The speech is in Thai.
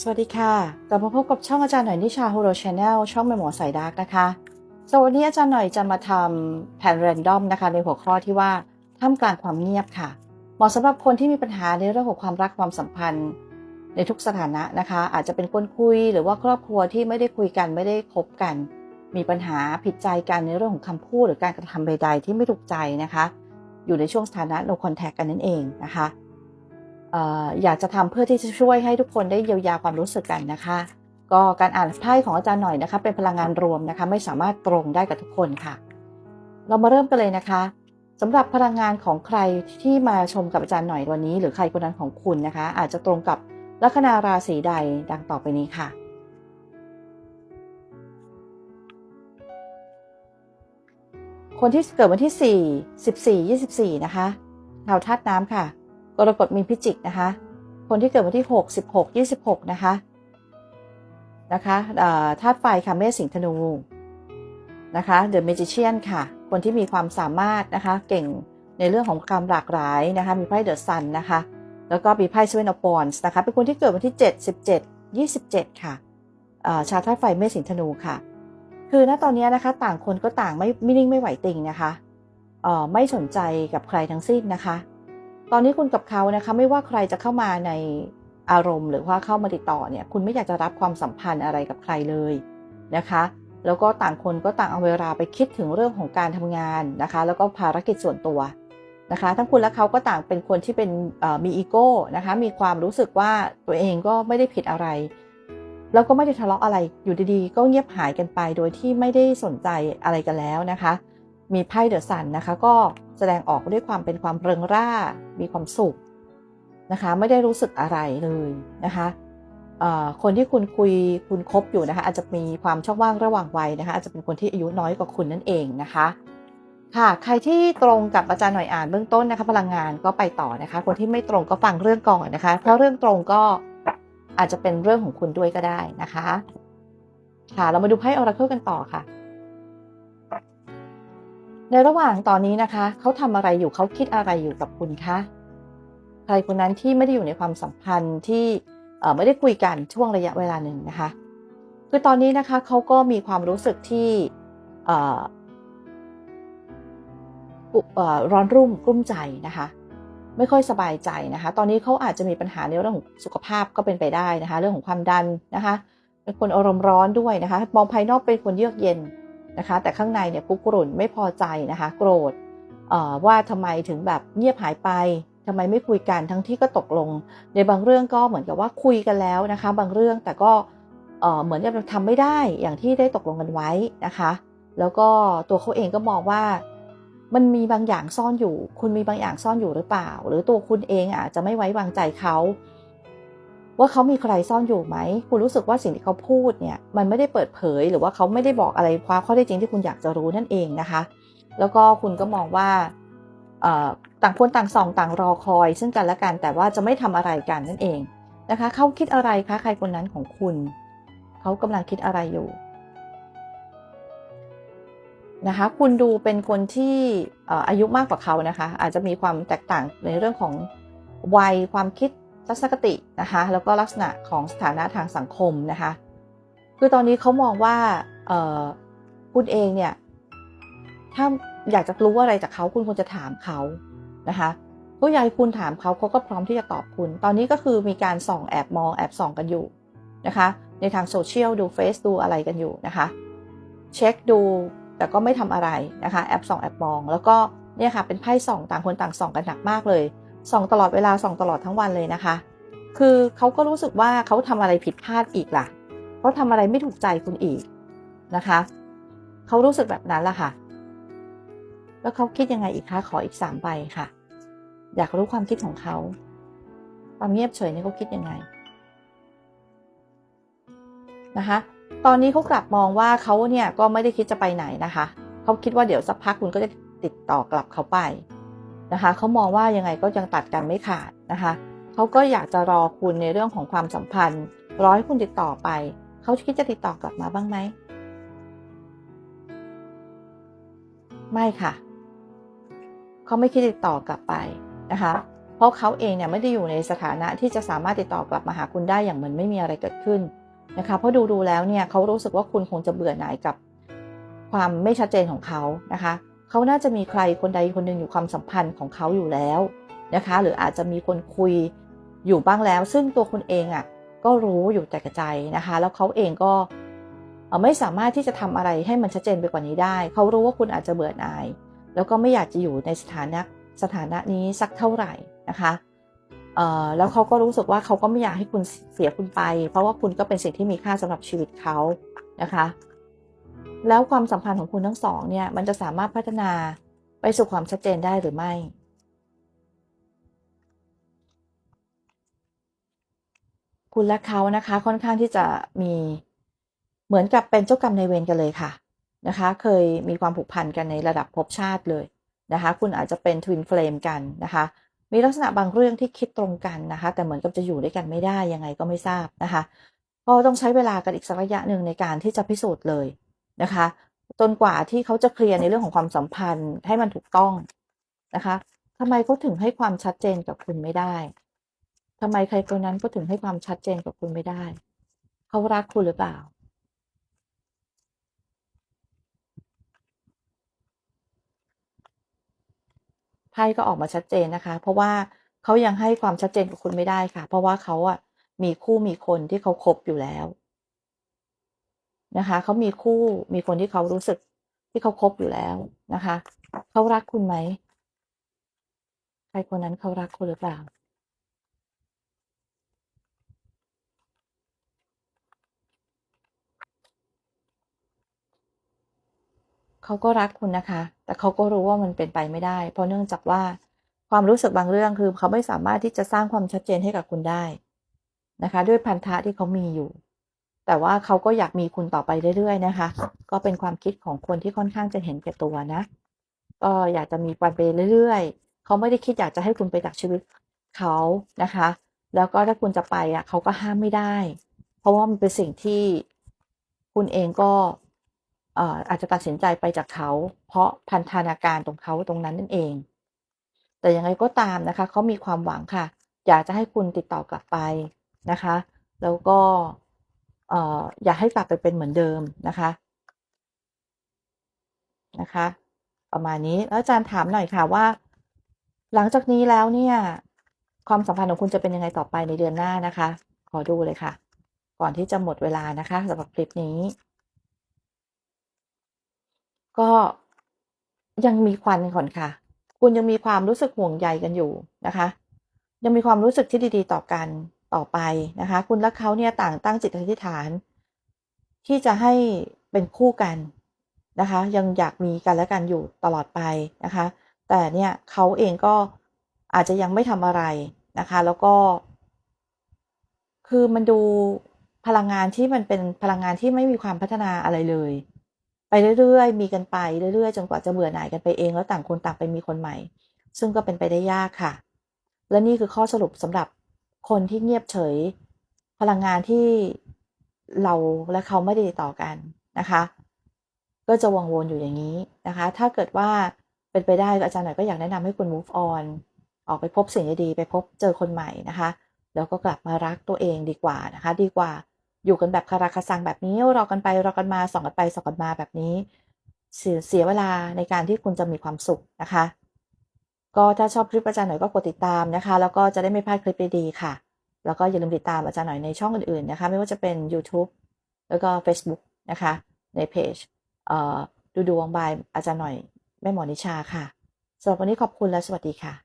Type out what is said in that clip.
สวัสดีค่ะ กลับมาพบกับช่องอาจารย์หน่อยนิชาฮูโรชแนลช่องแม่หมอสายดาร์กนะคะสวัสดีอาจารย์หน่อยจะมาทำแผนแรนดอมนะคะในหัวข้อที่ว่าท่ามกลางความเงียบค่ะ เหมาะสำหรับคนที่มีปัญหาในเรื่องของความรักความสัมพันธ์ ในทุกสถานะนะคะ อาจจะเป็นคนคุยหรือว่าครอบครัวที่ไม่ได้คุยกันไม่ได้คบกัน มีปัญหาผิดใจกันในเรื่องของคำพูดหรือการกระทำใดๆ ที่ไม่ถูกใจนะคะ อยู่ในช่วงสถานะ no contact กันนั่นเองนะคะ อยากจะทำเพื่อที่จะช่วยให้ทุกคนได้เยียวยาความรู้สึกกันนะคะ ก็การอ่านไพ่ของอาจารย์หน่อยนะคะ เป็นพลังงานรวมนะคะ ไม่สามารถตรงได้กับทุกคนค่ะ เรามาเริ่มกันเลยนะคะสำหรับพลังงานของใครที่มาชมกับอาจารย์หน่อยวันนี้ หรือใครคนนั้นของคุณนะคะ อาจจะตรงกับลัคนาราศีใดดังต่อไปนี้ค่ะ คนที่เกิดวันที่ 4 14 24 นะคะชาวธาตุน้ำค่ะ กรกฎมีนพิจิกนะคะ คนที่เกิดวันที่ 6 16 26 นะคะ นะคะธาตุไฟค่ะเมษสิงห์ธนูนะคะ The Magician ค่ะ คนที่มีความสามารถนะคะ เก่งในเรื่องของความหลากหลายนะคะ มีไพ่ The Sun นนะคะ แล้วก็มีไพ่ Seven of Wands นะคะ เป็นคนที่เกิดวันที่ 7 17 27 ค่ะเอ่อชาธาตุไฟเมษสิงห์ธนูค่ะ คือณตอนนี้นะคะ ต่างคนก็ต่างไม่ไม่นิ่งไม่ไหวติงนะคะไม่สนใจกับใครทั้งสิ้นนะคะ ตอนนี้คุณกับเขานะคะไม่ว่าใครจะเข้ามาในอารมณ์ หรือว่าเข้ามาติดต่อเนี่ยคุณไม่อยากจะรับความสัมพันธ์อะไรกับใครเลยนะคะ แล้วก็ต่างคนก็ต่างเอาเวลาไปคิดถึงเรื่องของการทำงานนะคะ แล้วก็ภารกิจส่วนตัวนะคะ ทั้งคุณและเขาก็ต่างเป็นคนที่เป็นมีอีโก้นะคะมีความรู้สึกว่าตัวเองก็ไม่ได้ผิดอะไร แล้วก็ไม่ได้ทะเลาะอะไรอยู่ดีๆ ก็เงียบหายกันไปโดยที่ไม่ได้สนใจอะไรกันแล้วนะคะ มีไพ่เดอะซันนะคะ ก็แสดงออกด้วยความเป็นความเริงร่า มีความสุขนะคะ ไม่ได้รู้สึกอะไรเลยนะคะคนที่คุณคุยคุณคบอยู่นะคะ อาจจะมีความช่องว่างระหว่างวัยนะคะ อาจจะเป็นคนที่อายุน้อยกว่าคุณนั่นเองนะคะ ค่ะ ใครที่ตรงกับอาจารย์หน่อยอ่านเบื้องต้นนะคะ พลังงานก็ไปต่อนะคะ คนที่ไม่ตรงก็ฟังเรื่องก่อนนะคะ เพราะเรื่องตรงก็อาจจะเป็นเรื่องของคุณด้วยก็ได้นะคะ ค่ะ เรามาดูไพ่ออราเคิลกันต่อค่ะ ในระหว่างตอนนี้นะคะ เขาทำอะไรอยู่เขาคิดอะไรอยู่กับคุณคะใครคนนั้นที่ไม่ได้อยู่ในความสัมพันธ์ที่ไม่ได้คุยกันช่วงระยะเวลาหนึ่งนะคะ คือตอนนี้นะคะเขาก็มีความรู้สึกที่ร้อนรุ่มกลุ้มใจนะคะ ไม่ค่อยสบายใจนะคะ ตอนนี้เขาอาจจะมีปัญหาในเรื่องของสุขภาพก็เป็นไปได้นะคะ เรื่องของความดันนะคะเป็นคนอารมณ์ร้อนด้วยนะคะ มองภายนอกเป็นคนเยือกเย็น นะคะ แต่ข้างในเนี่ยกุกรุ่นไม่พอใจนะคะ โกรธว่าทำไมถึงแบบเงียบหายไปทำไมไม่คุยกันทั้งที่ก็ตกลง ในบางเรื่องก็เหมือนกับว่าคุยกันแล้วนะคะ บางเรื่องแต่ก็เหมือนจะทำไม่ได้อย่างที่ได้ตกลงกันไว้นะคะ แล้วก็ตัวเขาเองก็มองว่ามันมีบางอย่างซ่อนอยู่ คุณมีบางอย่างซ่อนอยู่หรือเปล่า หรือตัวคุณเองอาจจะไม่ไว้วางใจเขา ว่าเขามีใครซ่อนอยู่ไหม คุณรู้สึกว่าสิ่งที่เขาพูดเนี่ยมันไม่ได้เปิดเผย หรือว่าเขาไม่ได้บอกอะไรความข้อเท็จจริงที่คุณอยากจะรู้นั่นเองนะคะ แล้วก็คุณก็มองว่าต่างคนต่างส่องต่างรอคอย ซึ่งกันและกันแต่ว่าจะไม่ทำอะไรกันนั่นเองนะคะเขาคิดอะไรคะใครคนนั้นของคุณ เขากำลังคิดอะไรอยู่นะคะคุณดูเป็นคนที่อายุมากกว่าเขานะคะ อาจจะมีความแตกต่างในเรื่องของวัยความคิด ทัศนคตินะคะแล้วก็ลักษณะของสถานะทางสังคมนะคะคือตอนนี้เขามองว่าคุณเองเนี่ยถ้าอยากจะรู้อะไรจากเขาคุณควรจะถามเขานะคะผู้ใหญ่คุณถามเขาเขาก็พร้อมที่จะตอบคุณ ตอนนี้ก็คือมีการส่องแอบมองแอบส่องกันอยู่นะคะในทางโซเชียลดูเฟซดูอะไรกันอยู่นะคะเช็คดูแต่ก็ไม่ทำอะไรนะคะแอบส่องแอบมอง แล้วก็เนี่ยค่ะเป็นไพ่ส่องต่างคนต่างส่องกันหนักมากเลย ส่องตลอดเวลาส่องตลอดทั้งวันเลยนะคะ คือเขาก็รู้สึกว่าเขาทำอะไรผิดพลาดอีกล่ะเขาทำอะไรไม่ถูกใจคุณอีกนะคะเขารู้สึกแบบนั้นล่ะค่ะ แล้วเขาคิดยังไงอีกคะขออีกสามใบค่ะ อยากรู้ความคิดของเขาความเงียบเฉยนี่เขาคิดยังไงนะคะ ตอนนี้เขากลับมองว่าเขาเนี่ยก็ไม่ได้คิดจะไปไหนนะคะเขาคิดว่าเดี๋ยวสักพักคุณก็จะติดต่อกลับเขาไป นะคะเขามองว่ายังไงก็ยังตัดกันไม่ขาดนะคะเขาก็อยากจะรอคุณในเรื่องของความสัมพันธ์รอให้คุณติดต่อไป เขาคิดจะติดต่อกลับมาบ้างไหม ไม่ค่ะ เขาไม่คิดติดต่อกลับไปนะคะ เพราะเขาเองเนี่ยไม่ได้อยู่ในสถานะที่จะสามารถติดต่อกลับมาหาคุณได้อย่างเหมือนไม่มีอะไรเกิดขึ้นนะคะ เพราะดูดูๆแล้วเนี่ยเขารู้สึกว่าคุณคงจะเบื่อหน่ายกับความไม่ชัดเจนของเขานะคะ เขาน่าจะมีใครคนใดคนหนึ่งอยู่ความสัมพันธ์ของเขาอยู่แล้วนะคะ หรืออาจจะมีคนคุยอยู่บ้างแล้ว ซึ่งตัวคุณเองอะ่ะก็รู้อยู่แต่กระใจนะคะ แล้วเขาเองก็ไม่สามารถที่จะทำอะไรให้มันชัดเจนไปกว่านี้ได้ เขารู้ว่าคุณอาจจะเบื่อหน่าย แล้วก็ไม่อยากจะอยู่ในสถานะสถานะนี้สักเท่าไหร่นะคะแล้วเขาก็รู้สึกว่าเขาก็ไม่อยากให้คุณเสียคุณไป เพราะว่าคุณก็เป็นสิ่งที่มีค่าสำหรับชีวิตเขานะคะ แล้วความสัมพันธ์ของคุณทั้งสองเนี่ยมันจะสามารถพัฒนาไปสู่ความชัดเจนได้หรือไม่ คุณและเขานะคะค่อนข้างที่จะมีเหมือนกับเป็นเจ้ากรรมนายเวรกันเลยค่ะนะคะ เคยมีความผูกพันกันในระดับภพชาติเลยนะคะ คุณอาจจะเป็นทวินเฟลมกันนะคะ มีลักษณะบางเรื่องที่คิดตรงกันนะคะ แต่เหมือนกับจะอยู่ด้วยกันไม่ได้ยังไงก็ไม่ทราบนะคะ ก็ต้องใช้เวลากันอีกสักระยะหนึ่งในการที่จะพิสูจน์เลย นะคะจนกว่าที่เขาจะเคลียร์ในเรื่องของความสัมพันธ์ให้มันถูกต้องนะคะทำไมเขาถึงให้ความชัดเจนกับคุณไม่ได้ทำไมใครคนนั้นก็ถึงให้ความชัดเจนกับคุณไม่ได้ เขารักคุณหรือเปล่า ไพ่ก็ออกมาชัดเจนนะคะ เพราะว่าเขายังให้ความชัดเจนกับคุณไม่ได้ค่ะ เพราะว่าเขาอะมีคู่มีคนที่เขาคบอยู่แล้ว นะคะเขามีคู่มีคนที่เขารู้สึกที่เขาคบอยู่แล้วนะคะเขารักคุณไหมใครคนนั้นเขารักคุณหรือเปล่าเขาก็รักคุณนะคะ แต่เขาก็รู้ว่ามันเป็นไปไม่ได้ เพราะเนื่องจากว่าความรู้สึกบางเรื่องคือเขาไม่สามารถที่จะสร้างความชัดเจนให้กับคุณได้นะคะ ด้วยพันธะที่เขามีอยู่ แต่ว่าเขาก็อยากมีคุณต่อไปเรื่อยๆนะคะ ก็เป็นความคิดของคนที่ค่อนข้างจะเห็นแก่ตัวนะ ก็อยากจะมีวันไปเรื่อยๆ เขาไม่ได้คิดอยากจะให้คุณไปจากชีวิตเขานะคะ แล้วก็ถ้าคุณจะไปอะเขาก็ห้ามไม่ได้ เพราะว่ามันเป็นสิ่งที่คุณเองก็เอ่ออาจจะตัดสินใจไปจากเขา เพราะพันธนาการตรงเขาตรงนั้นนั่นเอง แต่ยังไงก็ตามนะคะ เขามีความหวังค่ะ อยากจะให้คุณติดต่อกลับไปนะคะ แล้วก็เอ่ออยากให้กลับไปเป็นเหมือนเดิมนะคะนะคะ ประมาณนี้แล้วอาจารย์ถามหน่อยค่ะว่า หลังจากนี้แล้วเนี่ย ความสัมพันธ์ของคุณจะเป็นยังไงต่อไปในเดือนหน้านะคะ ขอดูเลยค่ะ ก่อนที่จะหมดเวลานะคะสำหรับคลิปนี้ ก็ยังมีควันก่อนค่ะ คุณยังมีความรู้สึกห่วงใยกันอยู่นะคะ ยังมีความรู้สึกที่ดี ๆ ต่อกัน ต่อไปนะคะ คุณและเขาเนี่ยต่างตั้งจิตอธิษฐาน ที่จะให้เป็นคู่กันนะคะ ยังอยากมีกันและกันอยู่ตลอดไปนะคะ แต่เนี่ยเขาเองก็อาจจะยังไม่ทำอะไรนะคะ แล้วก็ คือมันดูพลังงานที่มันเป็นพลังงานที่ไม่มีความพัฒนาอะไรเลย ไปเรื่อยๆ มีกันไปเรื่อยๆ จนกว่าจะเบื่อหน่ายกันไปเองแล้วต่างคนต่างไปมีคนใหม่ ซึ่งก็เป็นไปได้ยากค่ะ และนี่คือข้อสรุปสำหรับ คนที่เงียบเฉย พลังงานที่เราและเขาไม่ได้ติดต่อกันนะคะ ก็จะวังวนอยู่อย่างนี้นะคะ ถ้าเกิดว่าเป็นไปได้อาจารย์หน่อยก็อยากแนะนำให้คุณ move on ออกไปพบสิ่งดีๆไปพบเจอคนใหม่นะคะ แล้วก็กลับมารักตัวเองดีกว่านะคะ ดีกว่าอยู่กันแบบคาราคาซังแบบนี้รอกันไปรอกันมาส่องกันไปส่องกันมาแบบนี้ เสียเสียเวลาในการที่คุณจะมีความสุขนะคะ ก็ถ้าชอบคลิปอาจารย์หน่อยก็กดติดตามนะคะ แล้วก็จะได้ไม่พลาดคลิปดีๆค่ะ แล้วก็อย่าลืมติดตามอาจารย์หน่อยในช่องอื่นๆนะคะ ไม่ว่าจะเป็น YouTube แล้วก็ Facebook นะคะ ในเพจดูดวงบายอาจารย์หน่อยแม่หมอนิชาค่ะสำหรับวันนี้ขอบคุณและสวัสดีค่ะ